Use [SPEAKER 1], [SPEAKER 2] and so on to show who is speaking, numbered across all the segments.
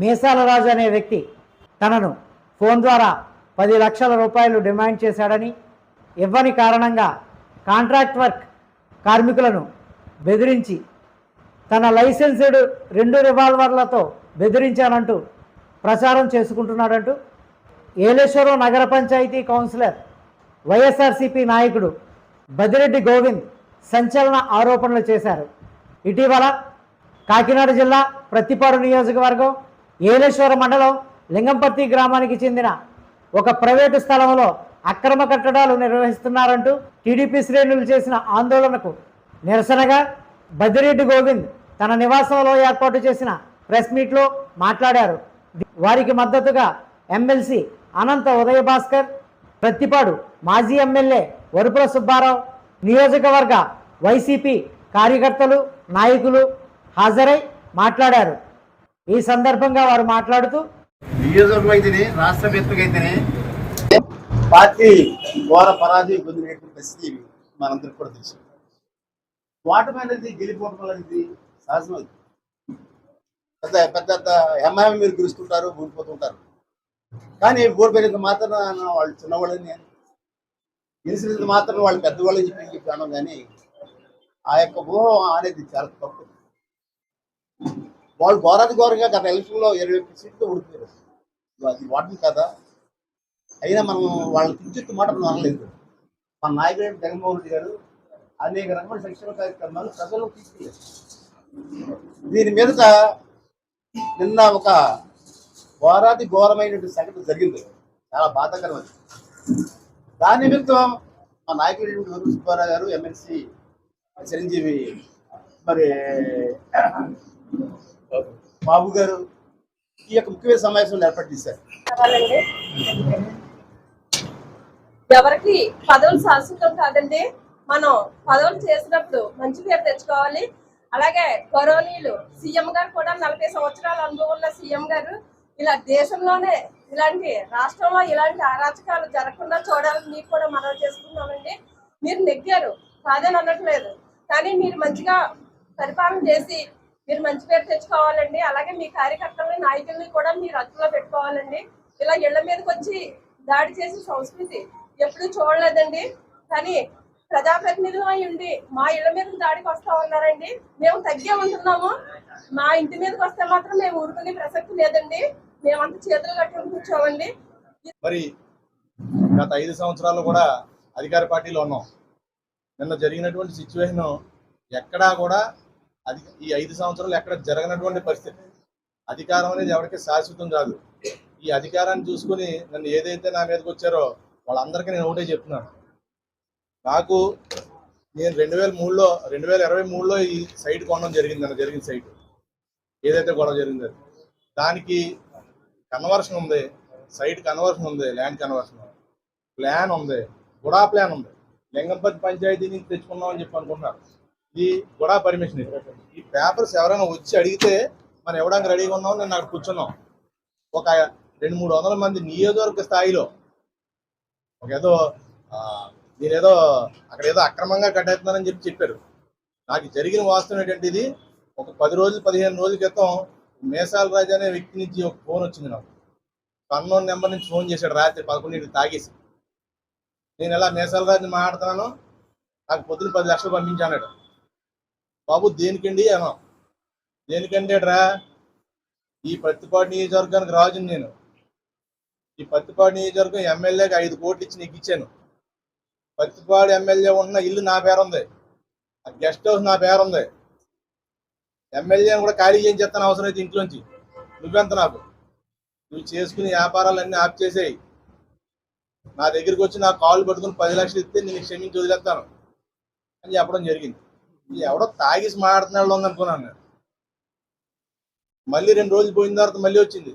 [SPEAKER 1] మేసాల రాజు అనే వ్యక్తి తనను ఫోన్ ద్వారా పది లక్షల రూపాయలు డిమాండ్ చేశాడని ఇవ్వని కారణంగా కాంట్రాక్ట్ వర్క్ కార్మికులను బెదిరించి తన లైసెన్స్డ్ రెండు రివాల్వర్లతో బెదిరించానంటూ ప్రచారం చేసుకుంటున్నాడంటూ ఏలేశ్వరం నగర పంచాయతీ కౌన్సిలర్ వైఎస్ఆర్సీపీ నాయకుడు బదిరెడ్డి గోవింద్ సంచలన ఆరోపణలు చేశారు. ఇటీవల కాకినాడ జిల్లా ప్రతిపాడు నియోజకవర్గం ఏలేశ్వర మండలం లింగంపర్తి గ్రామానికి చెందిన ఒక ప్రైవేటు స్థలంలో అక్రమ కట్టడాలు నిర్వహిస్తున్నారంటూ టీడీపీ శ్రేణులు చేసిన ఆందోళనకు నిరసనగా బదిరెడ్డి గోవింద్ తన నివాసంలో ఏర్పాటు చేసిన ప్రెస్ మీట్లో మాట్లాడారు. వారికి మద్దతుగా ఎమ్మెల్సీ అనంత ఉదయభాస్కర్ ప్రత్తిపాడు మాజీ ఎమ్మెల్యే వరుపుల సుబ్బారావు నియోజకవర్గ వైసీపీ కార్యకర్తలు నాయకులు హాజరై మాట్లాడారు. ఈ సందర్భంగా వారు మాట్లాడుతూ
[SPEAKER 2] నియోజకవర్గం అయితేనే రాష్ట్ర అయితేనే పార్టీ ఘోర పరాజయం పొందినటువంటి పరిస్థితి మనందరికి కూడా తెలుసు. ఓటమి అనేది గెలిపోవటం అనేది సహజం పెద్ద పెద్ద పెద్ద ఎంఐఎం మీరు గురుస్తుంటారు ఊడిపోతుంటారు. కానీ ఓడిపోయినంత మాత్రం వాళ్ళు చిన్నవాళ్ళని నేను గెలిచినంత మాత్రం వాళ్ళు పెద్దవాళ్ళని చెప్పి చెప్పి అన్నాం కానీ ఆ యొక్క ఊహ అనేది చాలా తప్పు. వాళ్ళు ఘోరాది ఘోరంగా గత ఎలక్షన్లో ఇరవై ఒక్క సీట్లు ఉడిపోయారు అది వాటిని కదా? అయినా మనం వాళ్ళ కించిత్తు మాట మనం అనలేదు. మన నాయకుడు జగన్మోహన్ రెడ్డి గారు అనేక రకమైన సంక్షేమ కార్యక్రమాలు ప్రజలకు తీసుకెళ్ళారు దీని మీదట నిన్న ఒక ఘోరాది ఘోరమైనటువంటి సంఘటన జరిగింది. చాలా బాధాకరమైనది. దాని నిమిత్తం మా నాయకుడు వరుణ్ సుబ్బారావు గారు ఎమ్మెల్సీ చిరంజీవి మరి బాబు గారు ఈ యొక్క ముఖ్యమైన సమావేశం ఏర్పాటు చేశారు.
[SPEAKER 3] ఎవరికి పదవులు శాశ్వతం కాదండి. మనం పదవులు చేసినప్పుడు మంచి పేరు తెచ్చుకోవాలి. అలాగే కరోనీలు సీఎం గారు కూడా నలభై సంవత్సరాల అనుభవం ఉన్న సీఎం గారు ఇలా దేశంలోనే ఇలాంటి రాష్ట్రంలో ఇలాంటి అరాచకాలు జరగకుండా చూడాలని మీకు కూడా మనం చేసుకున్నామండి మీరు నెగ్గారు. కాదని అనట్లేదు. కానీ మీరు మంచిగా పరిపాలన చేసి మీరు మంచి పేరు తెచ్చుకోవాలండి. అలాగే మీ కార్యకర్తలని నాయకుల్ని కూడా మీరు అదుపులో పెట్టుకోవాలండి. ఇలా ఇళ్ళ మీదకి వచ్చి దాడి చేసే సంస్కృతి ఎప్పుడూ చూడలేదండి. కానీ ప్రజాప్రతినిధులు అయి ఉండి మా ఇళ్ళ మీద దాడికి వస్తా ఉన్నారండి. మేము తగ్గే ఉంటున్నాము. మా ఇంటి మీదకి వస్తే మాత్రం మేము ఊరుకునే ప్రసక్తి లేదండి. మేమంతా చేతులు కట్టుకుని కూర్చోమండి.
[SPEAKER 4] మరి గత ఐదు సంవత్సరాలు కూడా అధికార పార్టీలో ఉన్నాం. నిన్న జరిగినటువంటి సిచ్యువేషన్ ఎక్కడా కూడా అది ఈ ఐదు సంవత్సరాలు ఎక్కడ జరగనటువంటి పరిస్థితి. అధికారం అనేది ఎవరికి శాశ్వతం కాదు. ఈ అధికారాన్ని చూసుకుని నన్ను ఏదైతే నా మీదకి వచ్చారో వాళ్ళందరికీ నేను ఒకటే చెప్తున్నాను. నాకు నేను రెండు వేల మూడులో రెండు వేల ఇరవై మూడులో ఈ సైట్ కొనడం జరిగింది అన్న జరిగిన సైట్. ఏదైతే గొడవ జరిగిందో. దానికి కన్వర్షన్ ఉంది సైట్ కన్వర్షన్ ఉంది ల్యాండ్ కన్వర్షన్ ప్లాన్ ఉంది గుడా ప్లాన్ ఉంది. లింగంపతి పంచాయతీ నుంచి తెచ్చుకున్నాం అని చెప్పి అనుకుంటున్నారు. ఇది కూడా పర్మిషన్ ఈ పేపర్స్ ఎవరైనా వచ్చి అడిగితే మనం ఇవ్వడానికి రెడీగా ఉన్నాం నేను అక్కడ కూర్చున్నాం. ఒక రెండు మూడు వందల మంది నియోజకవర్గ స్థాయిలో ఒక ఏదో ఆ, నేనేదో అక్కడ ఏదో అక్రమంగా కట్టేస్తున్నానని చెప్పి చెప్పారు. నాకు జరిగిన వాస్తవం ఏంటంటే ఇది ఒక పది రోజులు పదిహేను రోజుల క్రితం మేసాల రాజు అనే వ్యక్తి నుంచి ఒక ఫోన్ వచ్చింది నాకు. కన్నోన్ నెంబర్ నుంచి ఫోన్ చేశాడు రాత్రి పదకొండింటికి తాగేసి. నేను ఎలా మేసాల రాజుని మాట్లాడుతున్నాను నాకు పొద్దున పది లక్షలు పంపించాడు బాబు దేనికండి అన్నాం? దేనికండి రా ఈ పత్తిపాడు నియోజకవర్గానికి రాజుని నేను. ఈ పత్తిపాడు నియోజకవర్గం ఎమ్మెల్యేకి ఐదు కోట్లు ఇచ్చి నీకు ఇచ్చాను. పత్తిపాడు ఎమ్మెల్యే ఉన్న ఇల్లు నా పేరు ఉంది. ఆ గెస్ట్ హౌస్ నా పేరు ఉంది. ఎమ్మెల్యేని కూడా ఖాళీ చేయించి చెప్తాను అవసరం అయితే ఇంట్లోంచి. నువ్వెంత నాకు? నువ్వు చేసుకునే వ్యాపారాలన్నీ ఆప్ చేసేయి. నా దగ్గరికి వచ్చి నా కాల్ పట్టుకుని పది లక్షలు ఇస్తే నేను క్షమించి వదిలేస్తాను అని చెప్పడం జరిగింది. ఎవడో తాగేసి మాట్లాడుతున్నాడు అనుకున్నాను మళ్ళీ రెండు రోజులు పోయిన తర్వాత మళ్ళీ వచ్చింది.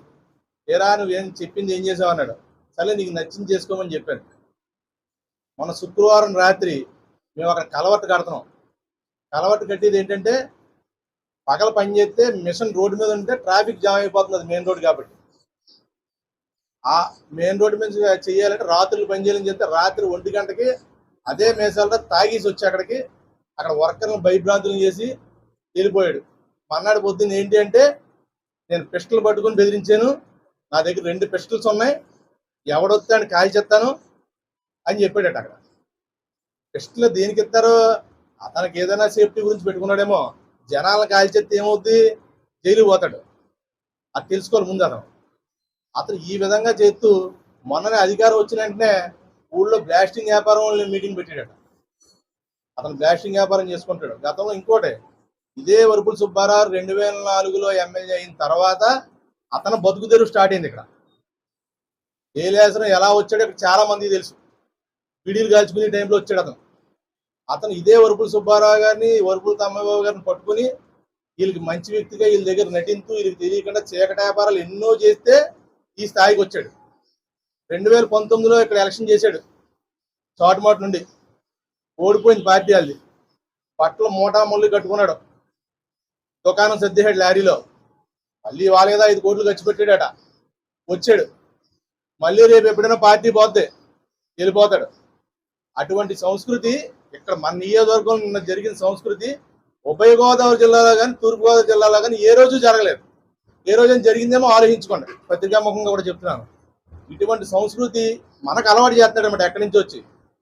[SPEAKER 4] ఏరా ఏం చెప్పింది ఏం చేసావు అన్నాడు. సరే నీకు నచ్చింది చేసుకోమని చెప్పాను మన శుక్రవారం రాత్రి మేము అక్కడ కలవట్టు కడుతున్నాం. కలవట్టు కట్టేది ఏంటంటే పగల పని చేస్తే మిషన్ రోడ్డు మీద ఉంటే ట్రాఫిక్ జామ్ అయిపోతుంది అది మెయిన్ రోడ్ కాబట్టి. ఆ మెయిన్ రోడ్డు మీద చేయాలంటే రాత్రులు పని చేయాలని చెప్తే రాత్రి ఒంటి గంటకి అదే మేసాలతో తాగేసి వచ్చి అక్కడికి అక్కడ వర్కర్లను భయభ్రాంతులు చేసి వెళ్ళిపోయాడు. మన్నాడు పొద్దున్న ఏంటి అంటే నేను పిస్టల్ పట్టుకొని బెదిరించాను. నా దగ్గర రెండు పిస్టల్స్ ఉన్నాయి. ఎవడొస్తే అని కాల్ చెప్తాను అని చెప్పాడట అక్కడ. పిస్టల్ దేనికి ఇస్తారో? అతనికి ఏదైనా సేఫ్టీ గురించి పెట్టుకున్నాడేమో. జనాలను కాల్ చెప్తే ఏమవుద్ది? జైలు పోతాడు. అది తెలుసుకోవాలి ముందు అతను. అతను ఈ విధంగా చేస్తూ మొన్ననే అధికారం వచ్చిన వెంటనే ఊళ్ళో బ్లాస్టింగ్ వ్యాపారం మీటింగ్ పెట్టాడట. అతను బ్లాస్టింగ్ వ్యాపారం చేసుకుంటాడు. గతంలో ఇంకోటే ఇదే వరుపుల సుబ్బారావు రెండు వేల నాలుగులో ఎమ్మెల్యే అయిన తర్వాత అతను బతుకు తెరువు స్టార్ట్ అయింది ఇక్కడ. ఏలేసరం ఎలా వచ్చాడో ఇక్కడ చాలా మంది తెలుసు. పిడీలు కాల్చుకునే టైంలో వచ్చాడు అతను. అతను ఇదే వరుపుల సుబ్బారావు గారిని వరుపుల తమ్మబాబు గారిని పట్టుకుని వీళ్ళకి మంచి వ్యక్తిగా వీళ్ళ దగ్గర నటింతూ వీళ్ళకి తెలియకుండా చీకటి వ్యాపారాలు ఎన్నో చేస్తే ఈ స్థాయికి వచ్చాడు. రెండు వేల పంతొమ్మిదిలో ఇక్కడ ఎలక్షన్ చేశాడు. చాటుమాటు నుండి. ఓడిపోయింది పార్టీ అది బట్టలు మూటా ముళ్ళు కట్టుకున్నాడు. దుకాణం సర్దిహాడు లారీలో. మళ్ళీ వాళ్ళ ఐదు కోట్లు ఖర్చు పెట్టాడట. వచ్చాడు. మళ్ళీ రేపు ఎప్పుడైనా పార్టీ పోతే వెళ్ళిపోతాడు. అటువంటి సంస్కృతి ఇక్కడ మన నియోజకవర్గం నిన్న జరిగిన సంస్కృతి ఉభయ గోదావరి జిల్లాలో కానీ తూర్పు గోదావరి జిల్లాలో కానీ ఏ రోజు జరగలేదు. ఏ రోజు జరిగిందేమో ఆలోచించుకోండి. పత్రికాముఖంగా కూడా చెప్తున్నాను. ఇటువంటి సంస్కృతి మనకు అలవాటు చేస్తున్నాడు అనమాట ఎక్కడి నుంచి వచ్చి.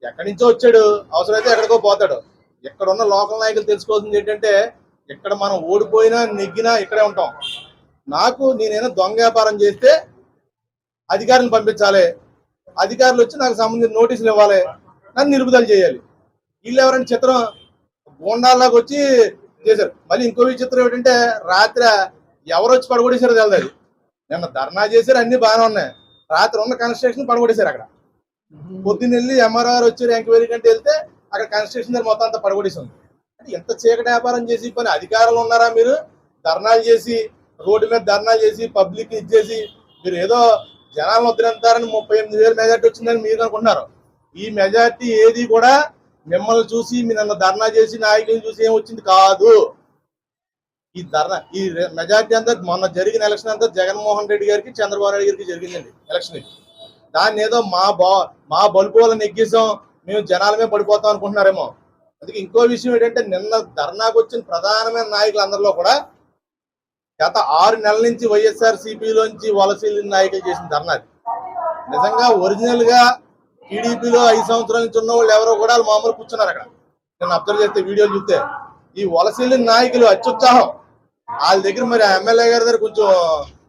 [SPEAKER 4] ఎక్కడి నుంచో వచ్చాడు. అవసరమైతే ఎక్కడికో పోతాడు. ఇక్కడ ఉన్న లోకల్ నాయకులు తెలుసుకోవాల్సింది ఏంటంటే ఇక్కడ మనం ఓడిపోయినా నెగ్గినా ఇక్కడే ఉంటాం. నాకు నేనైనా దొంగ వ్యాపారం చేస్తే అధికారులను పంపించాలి. అధికారులు వచ్చి నాకు సంబంధించిన నోటీసులు ఇవ్వాలి. నన్ను నిలుపుదల చేయాలి. వీళ్ళు ఎవరైనా చిత్రం గోండాల్లాగా వచ్చి చేశారు. మళ్ళీ ఇంకో విచిత్రం ఏంటంటే రాత్రి ఎవరు వచ్చి పడగొడేశారో తెలియదు నిన్న ధర్నా చేశారు అన్ని బాగానే ఉన్నాయి. రాత్రి ఉన్న కన్స్ట్రక్షన్ పడగొడేశారు అక్కడ. పొద్దున్న వెళ్ళి ఎంఆర్ఆర్ వచ్చారు ఎంక్వైరీ కంటే వెళ్తే అక్కడ కన్స్ట్రక్షన్ దగ్గర మొత్తం అంతా పడగొడేసింది అంటే ఎంత చీకటి వ్యాపారం చేసి పని అధికారులు ఉన్నారా మీరు? ధర్నాలు చేసి రోడ్డు మీద ధర్నాలు చేసి పబ్లిక్ ఇచ్చేసి మీరు ఏదో జనాలను వద్దనంతారని ముప్పై ఎనిమిది వేల మెజార్టీ వచ్చిందని మీరు అనుకుంటున్నారు. ఈ మెజార్టీ ఏది కూడా మిమ్మల్ని చూసి మీ నన్ను ధర్నా చేసి నాయకులను చూసి ఏం వచ్చింది కాదు. ఈ ధర్నా ఈ మెజార్టీ అంతా మొన్న జరిగిన ఎలక్షన్ అంతా జగన్మోహన్ రెడ్డి గారికి చంద్రబాబు నాయుడు గారికి జరిగిందండి. ఎలక్షన్ దాన్ని ఏదో మా బా మా బలుపు వల్ల నెగ్గేసాం మేము జనాల మీద పడిపోతాం అనుకుంటున్నారేమో. అందుకే ఇంకో విషయం ఏంటంటే నిన్న ధర్నాకు వచ్చిన ప్రధానమైన నాయకులు అందరిలో కూడా గత ఆరు నెలల నుంచి వైఎస్ఆర్ సిపిలోంచి వలసీలు నాయకులు చేసిన ధర్నాది నిజంగా ఒరిజినల్గా టీడీపీలో ఐదు సంవత్సరాల నుంచి ఉన్న వాళ్ళు ఎవరో కూడా వాళ్ళు మామూలు కూర్చున్నారు అక్కడ. నేను అబ్జర్వ్ చేస్తే వీడియోలు చూస్తే. ఈ వలసీలు నాయకులు అత్యుత్సాహం. వాళ్ళ దగ్గర మరి ఎమ్మెల్యే గారి దగ్గర కొంచెం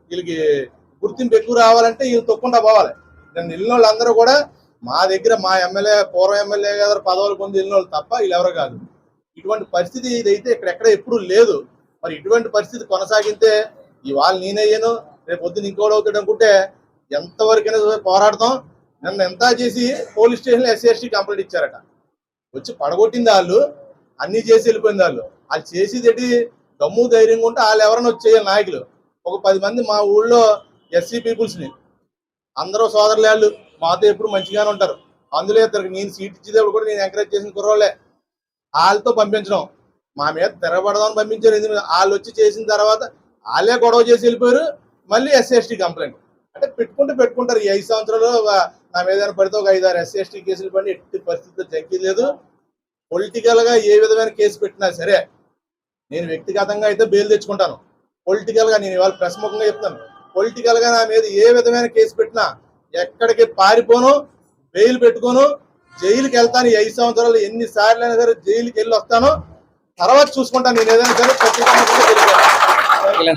[SPEAKER 4] వీళ్ళకి గుర్తింపు ఎక్కువ రావాలంటే వీళ్ళు తొక్కుండా పోవాలి. నేను వెళ్ళిన వాళ్ళందరూ కూడా మా దగ్గర మా ఎమ్మెల్యే పూర్వ ఎమ్మెల్యే గారు పదవులు పొంది వెళ్ళిన వాళ్ళు తప్ప వీళ్ళెవరు కాదు. ఇటువంటి పరిస్థితి ఇదైతే ఇక్కడెక్కడ ఎప్పుడు లేదు. మరి ఇటువంటి పరిస్థితి కొనసాగితే ఇవాళ నేనయ్యాను రేపు పొద్దున ఇంకోటి అవుతాడు అనుకుంటే ఎంతవరకైనా పోరాడతాం. నన్ను ఎంత చేసి పోలీస్ స్టేషన్లో ఎస్సీ కంప్లైంట్ ఇచ్చారట. వచ్చి పడగొట్టింది వాళ్ళు అన్ని చేసి వెళ్ళిపోయింది వాళ్ళు. వాళ్ళు చేసేది ఏంటి? దమ్ము ధైర్యంగా ఉంటే వాళ్ళు ఎవరైనా వచ్చేయాలి నాయకులు. ఒక పది మంది మా ఊళ్ళో ఎస్సీ పీపుల్స్ని. అందరూ సోదరులు వాళ్ళు. మాతో ఎప్పుడు మంచిగానే ఉంటారు. అందులో ఇద్దరికి నేను సీట్ ఇచ్చేటప్పుడు కూడా నేను ఎంకరేజ్ చేసిన కుర్రోళ్ళే. వాళ్ళతో పంపించడం. మా మీద తిరగబడదామని పంపించారు. ఎందుకంటే వాళ్ళు వచ్చి చేసిన తర్వాత వాళ్ళే గొడవ చేసి వెళ్ళిపోయారు. మళ్ళీ ఎస్సీ ఎస్టీ కంప్లైంట్ అంటే పెట్టుకుంటే పెట్టుకుంటారు. ఈ ఐదు సంవత్సరాలు నా మీద పడితే ఒక ఐదు ఆరు ఎస్సీ ఎస్టీ కేసులు పడి ఎట్టి పరిస్థితుల్లో జంకీ లేదు. పొలిటికల్గా ఏ విధమైన కేసు పెట్టినా సరే నేను వ్యక్తిగతంగా అయితే బెయిల్ తెచ్చుకుంటాను. పొలిటికల్గా నేను ఇవాళ ప్రశ్నముఖంగా చెప్తాను పొలిటికల్గా నా మీద ఏ విధమైన కేసు పెట్టినా ఎక్కడికి పారిపోను బెయిల్ పెట్టుకోను జైలుకి వెళ్తాను ఈ ఐదు సంవత్సరాలు ఎన్ని సార్లు అయినా సరే జైలుకి వెళ్ళి వస్తాను. తర్వాత చూసుకుంటాను నేను ఏదైనా సరే ఖచ్చితంగా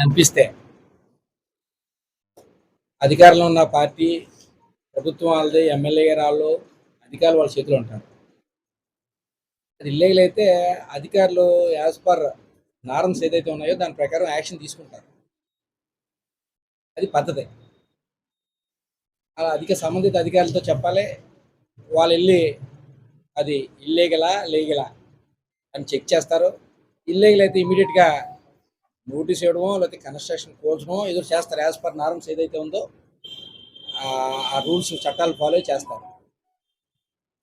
[SPEAKER 5] అనిపిస్తే అధికారంలో ఉన్న పార్టీ ప్రభుత్వం వాళ్ళది ఎమ్మెల్యే గారు వాళ్ళు అధికారులు వాళ్ళ చేతిలో ఉంటారు. అది ఇల్లీగల్ అయితే అధికారులు యాజ్ పర్ నారన్స్ ఏదైతే ఉన్నాయో దాని ప్రకారం యాక్షన్ తీసుకుంటారు. అది పద్ధతి. అలా అధిక సంబంధిత అధికారులతో చెప్పాలి. వాళ్ళు వెళ్ళి అది ఇల్లీగలా లీగలా అని చెక్ చేస్తారు. ఇల్లీగల్ అయితే ఇమీడియట్గా నోటీస్ ఇవ్వడమో లేకపోతే కన్స్ట్రక్షన్ కోల్చడమో ఏదో చేస్తారు యాజ్ పర్ నార్మ్స్ ఏదైతే ఉందో ఆ- రూల్స్ చట్టాలు ఫాలో చేస్తారు.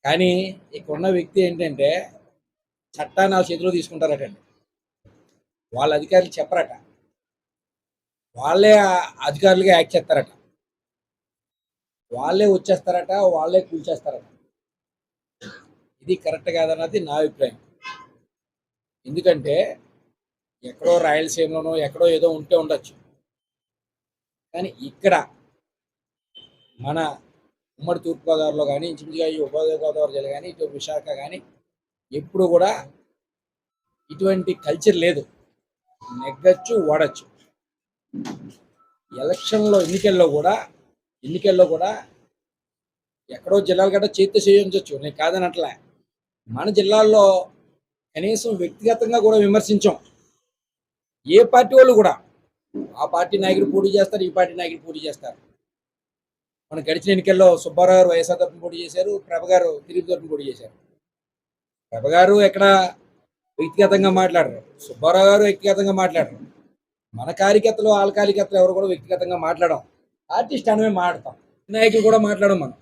[SPEAKER 5] కానీ ఇక్కడున్న వ్యక్తి ఏంటంటే చట్టాన్ని ఆ చేతిలో తీసుకుంటారటండి. వాళ్ళ అధికారులు చెప్పరట. వాళ్ళే అధికారులుగా యాక్ట్ చేస్తారట. వాళ్ళే వచ్చేస్తారట వాళ్ళే కూల్చేస్తారట. ఇది కరెక్ట్ కాదన్నది నా అభిప్రాయం. ఎందుకంటే ఎక్కడో రాయలసీమలోనో ఎక్కడో ఏదో ఉంటే ఉండొచ్చు. కానీ ఇక్కడ మన ఉమ్మడి తూర్పుగోదావరిలో కానీ ఇంచుమించుగా ఈ ఉభయ గోదావరి జిల్లా కానీ ఇటు విశాఖ కానీ ఎప్పుడు కూడా ఇటువంటి కల్చర్ లేదు. నెగ్గచ్చు ఓడచ్చు ఎలక్షన్లో ఎన్నికల్లో కూడా ఎన్నికల్లో కూడా ఎక్కడో జిల్లాలు గట్రా చేతితో చేయించవచ్చు నేను కాదనట్లే. మన జిల్లాల్లో కనీసం వ్యక్తిగతంగా కూడా విమర్శించాం. ఏ పార్టీ వాళ్ళు కూడా ఆ పార్టీ నాయకుడు పోటీ చేస్తారు ఈ పార్టీ నాయకుడు పోటీ చేస్తారు. మన గడిచిన ఎన్నికల్లో సుబ్బారావు గారు వైఎస్ఆర్ తరఫున పోటీ చేశారు ప్రభ గారు తిరుపతి తరఫున పోటీ చేశారు. ప్రభ గారు ఎక్కడ వ్యక్తిగతంగా మాట్లాడరు. సుబ్బారావు గారు వ్యక్తిగతంగా మాట్లాడరు. మన కార్యకర్తలు వాళ్ళ కార్యకర్తలు ఎవరు కూడా వ్యక్తిగతంగా మాట్లాడడం ఆర్టిస్ట్ అనమే మాడతాం. నాయకులు కూడా మాట్లాడడం మనం.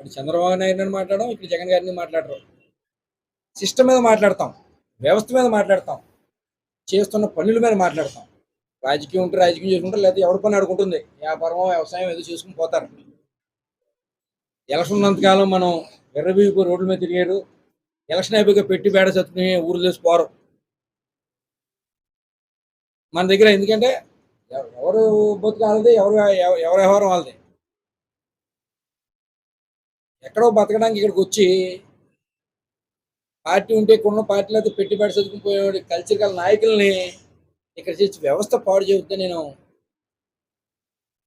[SPEAKER 5] అటు చంద్రబాబు నాయుడు మాట్లాడడం ఇక్కడ జగన్ గారిని మాట్లాడరు. సిస్టమ్ మీద మాట్లాడతాం వ్యవస్థ మీద మాట్లాడతాం చేస్తున్న పనుల మీద మాట్లాడతాం. రాజకీయం ఉంటే రాజకీయం చేసుకుంటారు లేకపోతే ఎవరి పని అడుగుంటుంది వ్యాపారం వ్యవసాయం ఏదో చేసుకుని పోతారు. ఎలక్షన్ ఉన్నంతకాలం మనం ఎర్రబీపు రోడ్ల మీద తిరిగాడు. ఎలక్షన్ అయిపోయి పెట్టి బేడ చచ్చుకుని ఊరు చేసి పోరు. మన దగ్గర ఎందుకంటే ఎవరు బతుకు వాళ్ళది ఎవరు ఎవరి వ్యవహారం వాళ్ళది? ఎక్కడో బతకడానికి ఇక్కడికి వచ్చి పార్టీ ఉంటే కొన్ని పార్టీలు అయితే పెట్టి బేడ చదువుకుని పోయేవాడు కల్చర్ గల నాయకుల్ని ఇక్కడ చేసి వ్యవస్థ పాడు చెబుతా నేను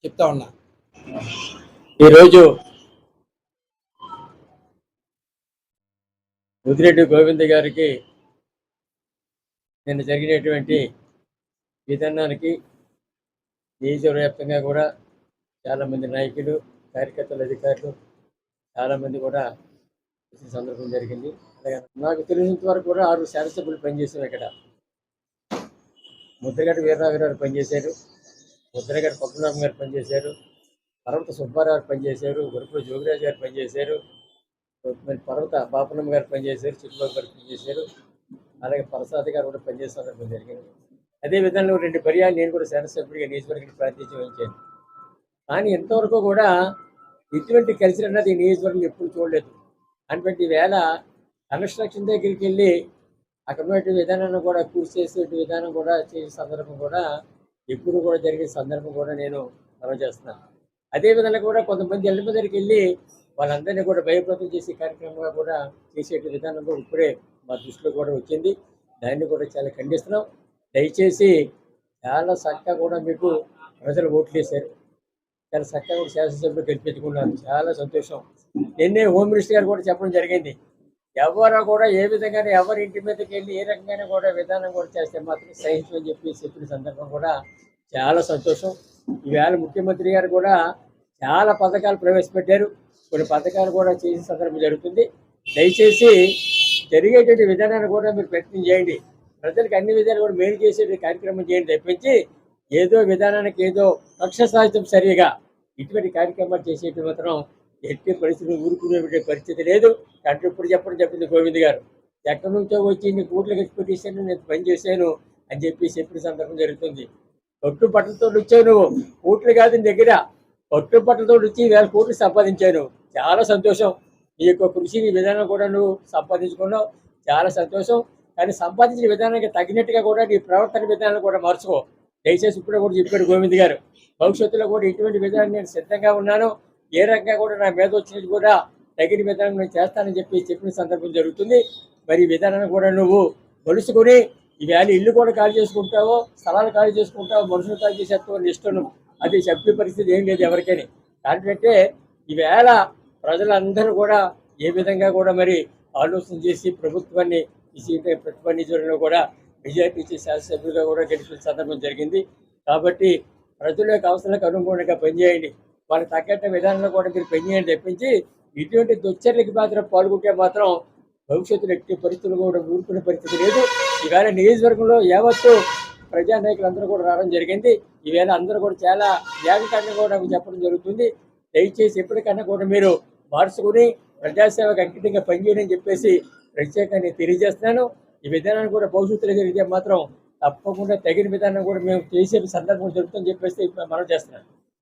[SPEAKER 5] చెప్తా ఉన్నా.
[SPEAKER 6] ఈరోజు ముదిరెడ్డి గోవింద్ గారికి నిన్న జరిగినటువంటి విధానానికి నియోజకవ్యాప్తంగా కూడా చాలామంది నాయకులు కార్యకర్తలు అధికారులు చాలామంది కూడా వచ్చిన సందర్భం జరిగింది. అలాగే నాకు తెలిసినంత వరకు కూడా ఆరు శాసనసభ్యులు పనిచేశారు ఇక్కడ. ముద్రగడ్డ వీరరావు గారు పనిచేశారు. ముద్రగడ్డ పద్మనాభం గారు పనిచేశారు. పర్వత సుబ్బారావు గారు పనిచేశారు. గురుపుల జోగిరాజు గారు పనిచేశారు. పర్వత బాపనమ్మ గారు పనిచేశారు. చిట్టుబాబు గారు పనిచేశారు. అలాగే ప్రసాద్ గారు కూడా పనిచేసే సందర్భం జరిగింది. అదే విధంగా రెండు పర్యాలు నేను కూడా శాసనసభ్యుడిగా నియోజకవర్గానికి ప్రాతినిధ్యం వహించాను. కానీ ఇంతవరకు కూడా ఇటువంటి కల్చర్ అన్నది నియోజకవర్గం ఎప్పుడు చూడలేదు. అటువంటి వేళ కన్స్ట్రక్షన్ దగ్గరికి వెళ్ళి అక్కడ ఉన్నటువంటి విధానాన్ని కూడా పూర్తి చేసే విధానం కూడా చేసే సందర్భం కూడా ఎప్పుడు కూడా జరిగే సందర్భం కూడా నేను మనం చేస్తున్నాను. అదే విధంగా కూడా కొంతమంది ఇళ్ళ దగ్గరికి వెళ్ళి వాళ్ళందరినీ కూడా భయప్రదం చేసే కార్యక్రమంగా కూడా చేసే విధానం కూడా ఇప్పుడే మా దృష్టిలో కూడా వచ్చింది. దాన్ని కూడా చాలా ఖండిస్తున్నాం. దయచేసి చాలా చక్కగా కూడా మీకు ప్రజలు ఓట్లు వేశారు. చాలా చక్కగా కూడా శాసనసభ్యులు గెలిపించుకున్నారు. చాలా సంతోషం. నిన్నే హోమ్ మినిస్టర్ గారు కూడా చెప్పడం జరిగింది. ఎవరు కూడా ఏ విధంగానే ఎవరి ఇంటి మీదకి వెళ్ళి ఏ రకంగానే కూడా విధానం కూడా చేస్తే మాత్రం సహించమని చెప్పి చెప్పిన సందర్భం కూడా చాలా సంతోషం. ఈవేళ ముఖ్యమంత్రి గారు కూడా చాలా పథకాలు ప్రవేశపెట్టారు. కొన్ని పథకాలు కూడా చేసే సందర్భం జరుగుతుంది. దయచేసి జరిగేటువంటి విధానాన్ని కూడా మీరు ప్రయత్నం చేయండి. ప్రజలకు అన్ని విధాలు కూడా మేలు చేసే కార్యక్రమం చేయండి తప్పించి ఏదో విధానానికి ఏదో పక్ష సాధించడం సరిగా ఇటువంటి కార్యక్రమాలు చేసేటి మాత్రం ఎట్టి పరిస్థితులు ఊరుకునే పరిస్థితి లేదు. అంటే ఇప్పుడు చెప్పడం చెప్పింది గోవింద్ గారు. ఎక్కడి నుంచో వచ్చి ఇన్ని కోట్లకి ఎక్స్పెక్టేషన్ నేను పని చేశాను అని చెప్పి చెప్పిన సందర్భం జరుగుతుంది. పట్టు పట్టలతో వచ్చావు నువ్వు. కోట్లు కాదు నీ దగ్గర. పట్టు బట్టలతో వచ్చి వేల కోట్లు సంపాదించాను. చాలా సంతోషం. నీ యొక్క కృషి నీ విధానం కూడా నువ్వు సంపాదించుకున్నావు. చాలా సంతోషం. కానీ సంపాదించిన విధానానికి తగినట్టుగా కూడా నీ ప్రవర్తన విధానాన్ని కూడా మార్చుకో. దయచేసి ఇప్పుడే కూడా చెప్పాడు గోవింద్ గారు. భవిష్యత్తులో కూడా ఇటువంటి విధానం నేను సిద్ధంగా ఉన్నాను. ఏ రకంగా కూడా నా మీద వచ్చినది కూడా తగిన విధానం నేను చేస్తానని చెప్పి చెప్పిన సందర్భం జరుగుతుంది. మరి ఈ విధానాన్ని కూడా నువ్వు మలుసుకొని ఈవేళ ఇల్లు కూడా ఖాళీ చేసుకుంటావో స్థలాలు ఖాళీ చేసుకుంటావో మనుషులు ఖాళీ చేసేస్తావు అని ఇష్టం అది చెప్పే పరిస్థితి ఏం లేదు ఎవరికైనా. దాంట్లో ఈవేళ ప్రజలందరూ కూడా ఏ విధంగా కూడా మరి ఆలోచన చేసి ప్రభుత్వాన్ని సీట్ ప్రతిభ నిధులను కూడా మెజార్టీ శాసనసభ్యులుగా కూడా గెలిచిన సందర్భం జరిగింది. కాబట్టి ప్రజల యొక్క అవసరాలకు అనుగుణంగా పనిచేయండి. వాళ్ళకి తగ్గట్ట విధానంలో కూడా మీరు పనిచేయండి తెప్పించి ఇటువంటి దుశ్చర్యకి మాత్రం పాల్గొంటే మాత్రం భవిష్యత్తులో ఎట్టి పరిస్థితులు కూడా ఊరుకునే పరిస్థితి లేదు. ఈవేళ నియోజకవర్గంలో యావత్తు ప్రజానాయకులు అందరూ కూడా రావడం జరిగింది. ఈవేళ అందరూ కూడా చాలా జాగ్రత్తగా కూడా చెప్పడం జరుగుతుంది. దయచేసి ఎప్పటికన్నా కూడా మీరు మార్చుకుని ప్రజాసేవకు అంకితంగా పనిచేయని చెప్పేసి ప్రత్యేకంగా తెలియజేస్తున్నాను. ఈ విధానాన్ని కూడా భవిష్యత్తులో జరిగితే మాత్రం తప్పకుండా తగిన విధానం కూడా మేము చేసే సందర్భం జరుగుతుందని చెప్పేసి మనం చేస్తున్నాను